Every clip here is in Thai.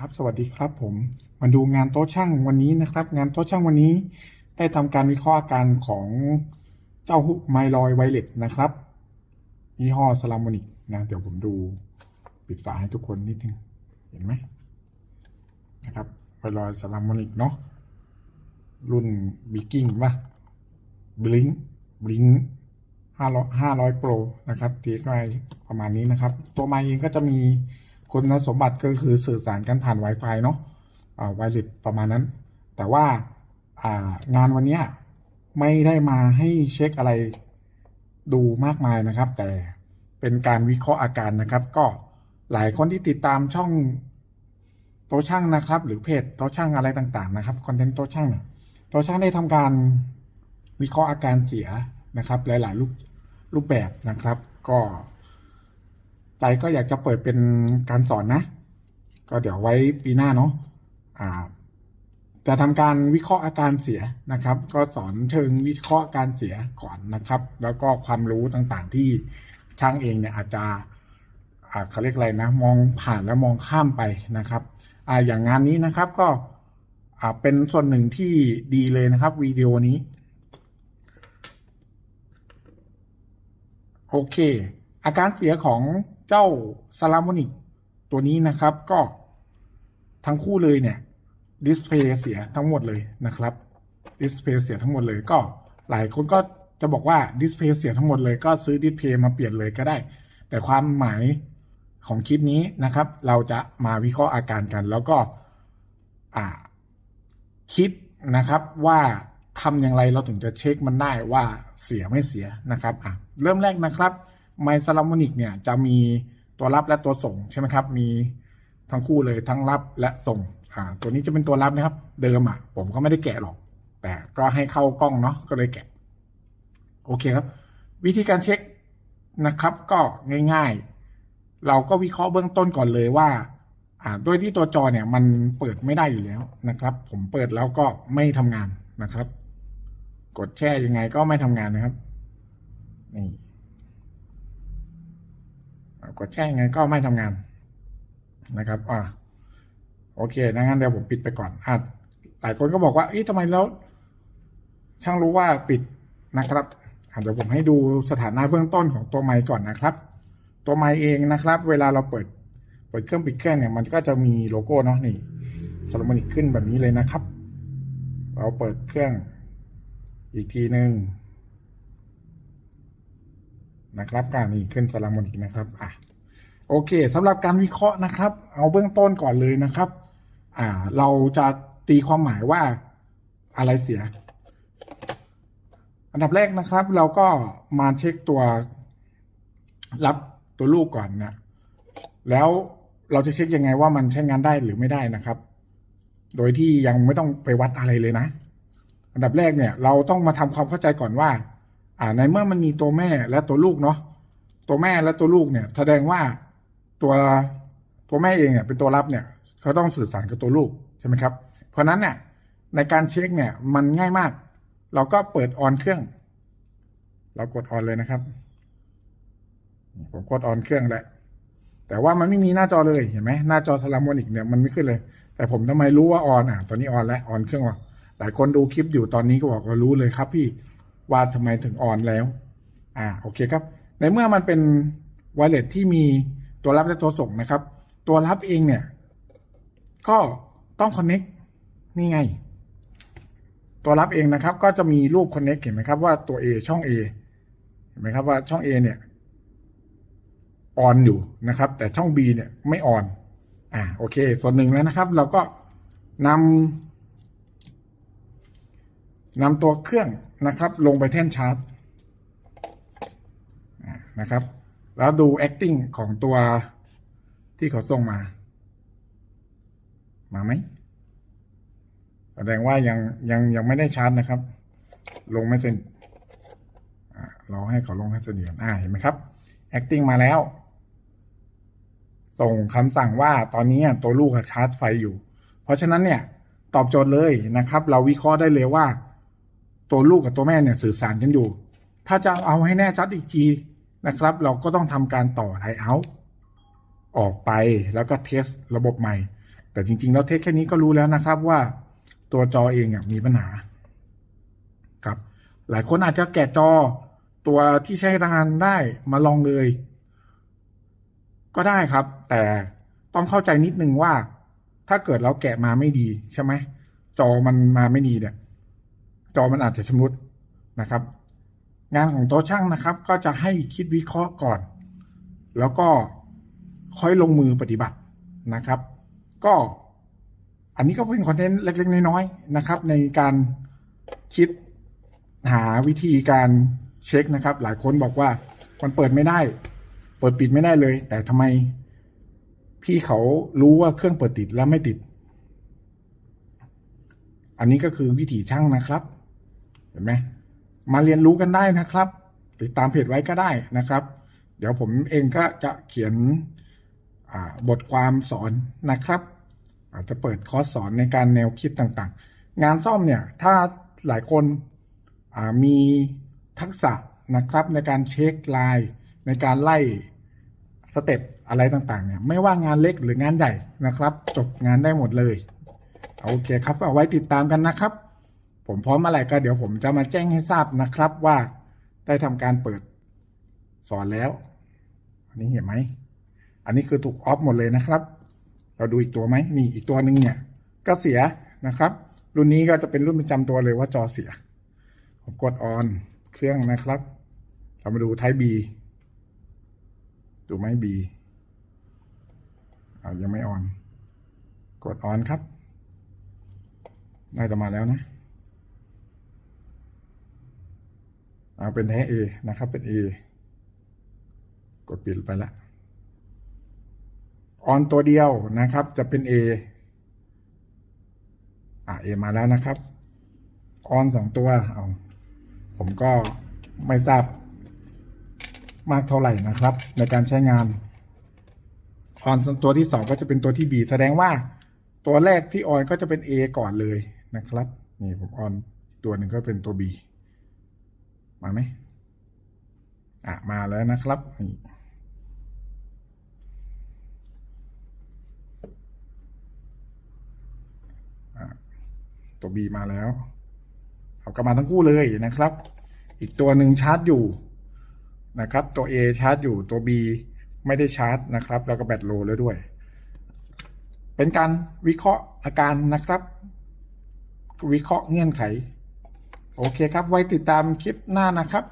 ครับ สวัสดีครับผม มาดูงานโต๊ะช่างวันนี้นะครับ งานโต๊ะช่างวันนี้ ได้ทำการวิเคราะห์อาการของเจ้าไมลอยไวเลตนะครับยี่ห้อสลามอนิกนะเดี๋ยวผมดูปิดฝาให้ทุกคนนิดนึง เห็นไหมนะครับไมลอยสลามอนิกเนาะรุ่นบิกิ้งป่ะบลิงบลิงห้าร้อยห้าร้อยโปรนะครับทีก็ประมาณนี้นะครับ ตัวไมค์เองก็จะมี คุณสมบัติก็คือสื่อสารกันผ่าน Wi-Fi เนาะไวเลสประมาณนั้น แต่ว่าอ่างานวันนี้ไม่ได้มาให้เช็คอะไรดูมากมายนะครับ แต่เป็นการวิเคราะห์อาการนะครับ ก็หลายคนที่ติดตามช่องโตช่างนะครับ หรือเพจโตช่างอะไรต่างๆนะครับคอนเทนต์โตช่างเนี่ยโตช่างได้ทำการวิเคราะห์อาการเสียนะครับ หลายๆรูปรูปแบบนะครับ ก็ ใจก็อยากจะเปิดเป็นการสอนนะ ก็เดี๋ยวไว้ปีหน้าเนาะอ่าจะทำการวิเคราะห์อาการเสียนะครับ ก็สอนเชิงวิเคราะห์การเสียก่อนนะครับ แล้วก็ความรู้ต่างๆที่ช่างเองเนี่ยอาจจะเขาเรียกอะไรนะ มองผ่านแล้วมองข้ามไปนะครับออย่างงานนี้นะครับก็เป็นส่วนหนึ่งที่ดีเลยนะครับวิดีโอนี้ โอเค อาการเสียของ เจ้าซาลามอนิกตัวนี้นะครับก็ทั้งคู่เลยเนี่ยดิสเพย์เสียทั้งหมดเลยนะครับดิสเพย์เสียทั้งหมดเลยก็หลายคนก็จะบอกว่าดิสเพย์เสียทั้งหมดเลยก็ซื้อดิสเพย์มาเปลี่ยนเลยก็ได้ แต่ความหมายของคลิปนี้นะครับ เราจะมาวิเคราะห์อาการกัน แล้วก็อ่าคิดนะครับว่าทำอย่างไรเราถึงจะเช็คมันได้ว่าเสียไม่เสียนะครับอะเริ่มแรกนะครับ ไมซาลามอนิกเนี่ยจะมีตัวรับและตัวส่งใช่ไหมครับ มีทั้งคู่เลยทั้งรับและส่งอ่าตัวนี้จะเป็นตัวรับนะครับ เดิมอะผมก็ไม่ได้แกะหรอก แต่ก็ให้เข้ากล้องเนาะก็เลยแกะ โอเคครับ วิธีการเช็คนะครับ ก็ง่าย ๆ เราก็วิเคราะห์เบื้องต้นก่อนเลยว่าอ่าโดยที่ตัวจอเนี่ยมันเปิดไม่ได้อยู่แล้วนะครับ ผมเปิดแล้วก็ไม่ทำงานนะครับ กดแช่ยังไงก็ไม่ทำงานนะครับนี่ กดแช่งไงก็ไม่ทำงานนะครับอ่าโอเคงั้นเดี๋ยวผมปิดไปก่อนอ่าหลายคนก็บอกว่าเอ๊ะทำไมแล้ว ช่างรู้ว่าปิดนะครับเดี๋ยวผมให้ดูสถานะเบื้องต้นของตัวไมค์ก่อนนะครับ ตัวไมค์เองนะครับ เวลาเราเปิดเปิดเครื่องปิดเครื่องเนี่ยมันก็จะมีโลโก้เนาะนี่สลามอนิกขึ้นแบบนี้เลยนะครับ เราเปิดเครื่องอีกทีหนึ่ง นะครับการนี่ขึ้นสลามอนิกนะครับอะโอเคสำหรับการวิเคราะห์นะครับ เอาเบื้องต้นก่อนเลยนะครับ อ่า เราจะตีความหมายว่าอะไรเสีย อันดับแรกนะครับ เราก็มาเช็คตัวรับตัวลูกก่อนนะแล้วเราจะเช็คยังไงว่ามันใช้งานได้หรือไม่ได้นะครับ โดยที่ยังไม่ต้องไปวัดอะไรเลยนะ อันดับแรกเนี่ย เราต้องมาทำความเข้าใจก่อนว่า อ่าในเมื่อมันมีตัวแม่และตัวลูกเนาะตัวแม่และตัวลูกเนี่ย แสดงว่าตัวตัวแม่เองเนี่ยเป็นตัวรับเนี่ยเขาต้องสื่อสารกับตัวลูกใช่ไหมครับ เพราะฉะนั้นเนี่ยในการเช็คเนี่ยมันง่ายมาก เราก็เปิดออนเครื่อง เรากดออนเลยนะครับ ผมกดออนเครื่องแล้วแต่ว่ามันไม่มีหน้าจอเลยเห็นไหมหน้าจอสลามอนิกเนี่ยมันไม่ขึ้นเลย แต่ผมทำไมรู้ว่าออนอะ ตอนนี้ออนแล้วออนเครื่องว่ะหลายคนดูคลิปอยู่ตอนนี้ก็บอกว่ารู้เลยครับพี่ ว่าทำไมถึงออนแล้ว อ่าโอเคครับ ในเมื่อมันเป็นไวเลสที่มีตัวรับและตัวส่งนะครับ ตัวรับเองเนี่ย ก็ต้องคอนเน็กนี่ไง ตัวรับเองนะครับ ก็จะมีรูปคอนเน็กเห็นไหมครับว่าตัว A ช่อง A เห็นไหมครับว่าช่อง A เนี่ยออนอยู่นะครับ แต่ช่อง B เนี่ยไม่ออน อ่าโอเค ส่วนหนึ่งแล้วนะครับ เราก็นำ นำตัวเครื่องนะครับ ลงไปแท่นชาร์จนะครับ แล้วดู acting ของตัวที่เขาส่งมา มาไหมแสดงว่ายังยังยังไม่ได้ชาร์จนะครับ ลงไม่เสร็จอ่ารอให้เขาลงให้เสร็จก่อนอ่าเห็นไหมครับ acting มาแล้ว ส่งคำสั่งว่าตอนนี้ตัวลูกะชาร์จไฟอยู่ เพราะฉะนั้นเนี่ย ตอบโจทย์เลยนะครับ เราวิเคราะห์ได้เลยว่า ตัวลูกกับตัวแม่เนี่ยสื่อสารกันอยู่ ถ้าจะเอาให้แน่ชัดอีกทีนะครับ เราก็ต้องทำการต่อไทเอาท์ออกไปแล้วก็เทสระบบใหม่ แต่จริง ๆ แล้วเทสแค่นี้ก็รู้แล้วนะครับว่าตัวจอเองอมีปัญหาครับหลายคนอาจจะแกะจอตัวที่ใช้งานได้มาลองเลย ก็ได้ครับ แต่ต้องเข้าใจนิดนึงว่า ถ้าเกิดเราแกะมาไม่ดีใช่ไหมจอมันมาไม่ดีเนี่ย จอมันอาจจะชำรุดนะครับ งานของโต๊ะช่างนะครับ ก็จะให้คิดวิเคราะห์ก่อน แล้วก็ค่อยลงมือปฏิบัตินะครับ ก็อันนี้ก็เป็นคอนเทนต์เล็ก ๆ น้อยๆนะครับ ในการคิดหาวิธีการเช็คนะครับ หลายคนบอกว่ามันเปิดไม่ได้ เปิดปิดไม่ได้เลย แต่ทำไมพี่เขารู้ว่าเครื่องเปิดติดแล้วไม่ติด อันนี้ก็คือวิถีช่างนะครับ ห็นไหมมาเรียนรู้กันได้นะครับ ติดตามเพจไว้ก็ได้นะครับ เดี๋ยวผมเองก็จะเขียนบทความสอนนะครับ อาจจะเปิดคอร์สสอนในการแนวคิดต่างๆ งานซ่อมเนี่ยถ้าหลายคนมีทักษะนะครับในการเช็คลายในการไล่สเต็ปอะไรต่างๆเนี่ยไม่ว่างานเล็กหรืองานใหญ่นะครับ จบงานได้หมดเลย โอเคครับ เอาไว้ติดตามกันนะครับ ผมพร้อมอะไรก็เดี๋ยวผมจะมาแจ้งให้ทราบนะครับว่าได้ทำการเปิดสอนแล้ว อันนี้เห็นไหม อันนี้คือถูกออฟหมดเลยนะครับ เราดูอีกตัวไหมนี่อีกตัวหนึ่งเนี่ย ก็เสียนะครับ รุ่นนี้ก็จะเป็นรุ่นประจำตัวเลยว่าจอเสีย ผมกดออนเครื่องนะครับ เรามาดูไทป์ B ดูไหม B อ่ายังไม่ออน กดออนครับ น่าจะมาแล้วนะ เอาเป็นแท้ A นะครับเป็น A กดปิดไปละออนตัวเดียวนะครับ จะเป็น A อ่า A มาแล้วนะครับออนสองตัวเอาผมก็ไม่ทราบมากเท่าไหร่นะครับ ในการใช้งานออนตัวที่สองก็จะเป็นตัวที่ B แสดงว่าตัวแรกที่ออนก็จะเป็น A ก่อนเลยนะครับ นี่ผมออนตัวหนึ่งก็เป็นตัว B มาไหมอะมาแล้วนะครับนี่ตัว B มาแล้วเอากลับมาทั้งคู่เลยนะครับ อีกตัวหนึ่งชาร์จอยู่นะครับ ตัว A ชาร์จอยู่ตัว B ไม่ได้ชาร์จนะครับ แล้วก็แบตโลแล้วด้วย เป็นการวิเคราะห์อาการนะครับ วิเคราะห์เงื่อนไข โอเคครับ ไว้ติดตามคลิปหน้านะครับ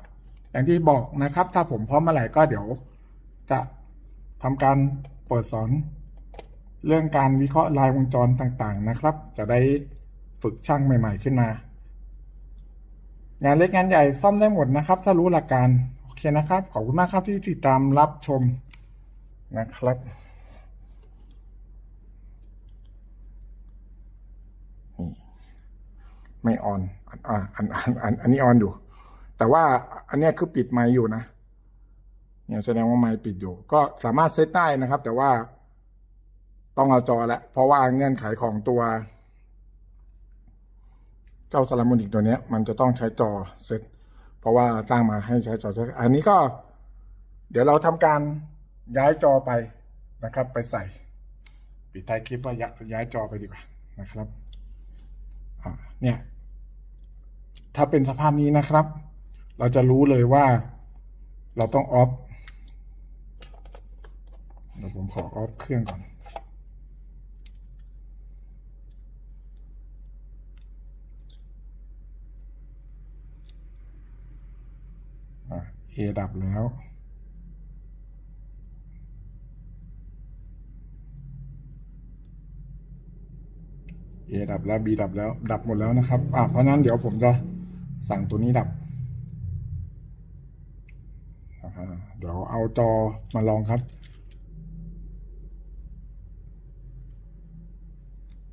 อย่างที่บอกนะครับ ถ้าผมพร้อมเมื่อไหร่ก็เดี๋ยวจะทำการเปิดสอนเรื่องการวิเคราะห์ลายวงจรต่างๆนะครับ จะได้ฝึกช่างใหม่ ๆขึ้นมา งานเล็กงานใหญ่ซ่อมได้หมดนะครับ ถ้ารู้หลักการ โอเคนะครับ ขอบคุณมากครับที่ติดตามรับชมนะครับ ไม่ออนอ่าอันอันอันอันนี้ออนอยู่ แต่ว่าอันนี้คือปิดไมค์อยู่นะเนี่ยแสดงว่าไมค์ปิดอยู่ ก็สามารถเซตได้นะครับ แต่ว่าต้องเอาจอแล้วเพราะว่าเงื่อนไขของตัว เจ้าซาลามอนิกตัวนี้มันจะต้องใช้จอเซตเพราะว่าสร้างมาให้ใช้จอเซตอันนี้ก็ เดี๋ยวเราทำการย้ายจอไปนะครับ ไปใส่ ปิดท้ายคลิปว่าย้ายจอไปดีกว่านะครับเนี่ย ถ้าเป็นสภาพนี้นะครับ เราจะรู้เลยว่าเราต้องออฟเดี๋ยวผมขอออฟเครื่องก่อน เอดับแล้ว A ดับแล้ว B ดับแล้ว ดับหมดแล้วนะครับ อ่าเพราะนั้นเดี๋ยวผมจะ สั่งตัวนี้ดับ เดี๋ยวเอาจอมาลองครับ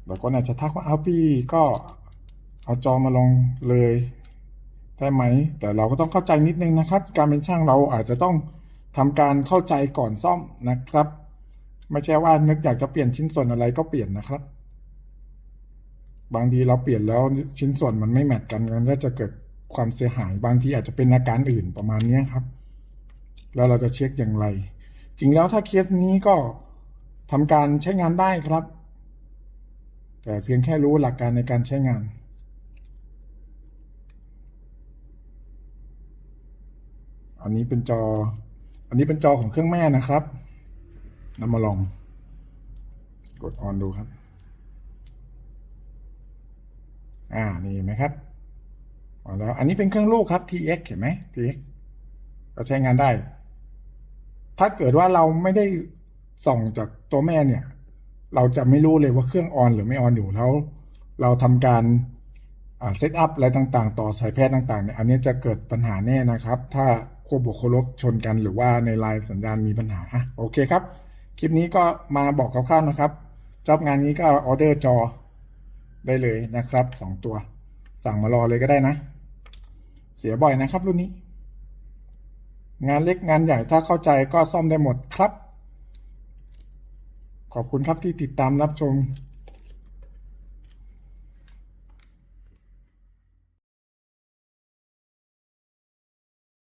แล้วก็อาจจะทักว่าเอาพี่ก็เอาจอมาลองเลยได้ไหม แต่เราก็ต้องเข้าใจนิดนึงนะครับ การเป็นช่างเราอาจจะต้องทำการเข้าใจก่อนซ่อมนะครับ ไม่ใช่ว่านึกอยากจะเปลี่ยนชิ้นส่วนอะไรก็เปลี่ยนนะครับ บางทีเราเปลี่ยนแล้วชิ้นส่วนมันไม่แมทกันมันก็จะเกิดความเสียหายบางทีอาจจะเป็นอาการอื่นประมาณนี้ครับ แล้วเราจะเช็คอย่างไร จริงแล้วถ้าเคสนี้ก็ทำการใช้งานได้ครับ แต่เพียงแค่รู้หลักการในการใช้งานอันนี้เป็นจอ อันนี้เป็นจอของเครื่องแม่นะครับนำมาลอง กดออนดูครับ อ่า นี่เห็นไหมครับแล้วอันนี้เป็นเครื่องลูกครับ TX เห็นไหม TX ก็ใช้งานได้ ถ้าเกิดว่าเราไม่ได้ส่องจากตัวแม่เนี่ย เราจะไม่รู้เลยว่าเครื่องออนหรือไม่ออนอยู่แล้ว เราทำการเซตอัพอะไรต่างๆ ต่อสายแพทย์ต่างๆเนี่ยอันนี้จะเกิดปัญหาแน่นะครับ ถ้าควบบวกควบลบชนกันหรือว่าในลน์สัญญาณมีปัญหา โอเคครับ คลิปนี้ก็มาบอกคร่าวๆนะครับ จอบงานนี้ก็ออเดอร์จอ ได้เลยนะครับสองตัว สั่งมารอเลยก็ได้นะ เสียบ่อยนะครับรุ่นนี้ งานเล็กงานใหญ่ถ้าเข้าใจก็ซ่อมได้หมดครับ ขอบคุณครับที่ติดตามรับชม